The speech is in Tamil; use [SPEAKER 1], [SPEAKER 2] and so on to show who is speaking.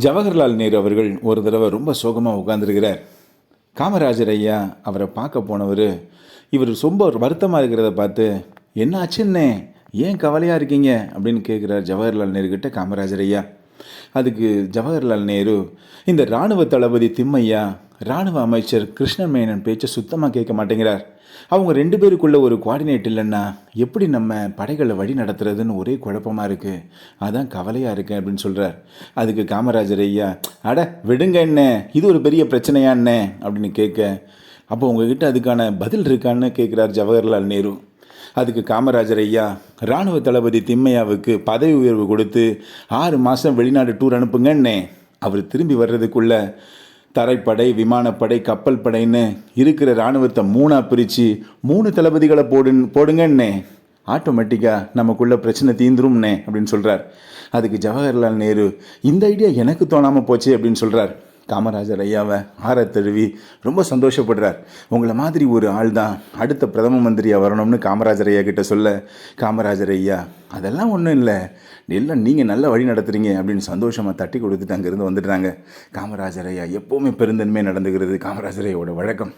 [SPEAKER 1] ஜவஹர்லால் நேரு அவர்கள் ஒரு தடவை ரொம்ப சோகமாக உட்காந்துருக்கிறார் காமராஜர் ஐயா அவரை பார்க்க போனவர் இவர் ரொம்ப வருத்தமாக இருக்கிறத பார்த்து என்ன ஆச்சுன்னே ஏன் கவலையாக இருக்கீங்க? அப்படின்னு கேட்குறார் ஜவஹர்லால் நேரு கிட்ட காமராஜர் ஐயா. அதுக்கு ஜவஹர்லால் நேரு இந்த இராணுவ தளபதி திம்மையா? ராணுவ அமைச்சர் கிருஷ்ண மேனன் பேச்சை சுத்தமாக கேட்க மாட்டேங்கிறார். அவங்க ரெண்டு பேருக்குள்ள ஒரு குவாடினேட் இல்லைன்னா எப்படி நம்ம படைகளை வழி நடத்துறதுன்னு ஒரே குழப்பமாக இருக்குது அதான் கவலையாக இருக்கேன் அப்படின்னு சொல்கிறார் அதுக்கு காமராஜர் ஐயா அட விடுங்க என்ன இது ஒரு பெரிய பிரச்சனையா என்ன அப்படின்னு கேட்க அப்போ உங்ககிட்ட அதுக்கான பதில் இருக்கான்னு கேட்குறார் ஜவஹர்லால் நேரு. அதுக்கு காமராஜர் ஐயா இராணுவ தளபதி திம்மையாவுக்கு பதவி உயர்வு கொடுத்து ஆறு மாதம் வெளிநாடு டூர் அனுப்புங்கன்னே அவர் திரும்பி வர்றதுக்குள்ள தரைப்படை விமானப்படை கப்பல் படைன்னு இருக்கிற இராணுவத்தை மூணாக பிரித்து மூணு தளபதிகளை போடு போடுங்கன்னே. ஆட்டோமேட்டிக்காக நமக்குள்ள பிரச்சனை தீந்துரும்னே அப்படின்னு சொல்கிறார் அதுக்கு ஜவஹர்லால் நேரு இந்த ஐடியா எனக்கு தோணாமல் போச்சு அப்படின்னு சொல்கிறார் காமராஜர் ஐயாவை ஆற தழுவி ரொம்ப சந்தோஷப்படுறார். உங்களை மாதிரி ஒரு ஆள் தான் அடுத்த பிரதம மந்திரியாக வரணும்னு காமராஜர் ஐயா கிட்ட சொல்ல காமராஜர் ஐயா அதெல்லாம் ஒன்றும் இல்லை. எல்லாம் நீங்கள் நல்ல வழி நடத்துறீங்க அப்படின்னு சந்தோஷமாக தட்டி கொடுத்துட்டு அங்கேருந்து வந்துடுறாங்க. காமராஜர் ஐயா எப்போவுமே பெருந்தன்மையாக நடந்துக்கிறது காமராஜர் ஐயாவோட வழக்கம்.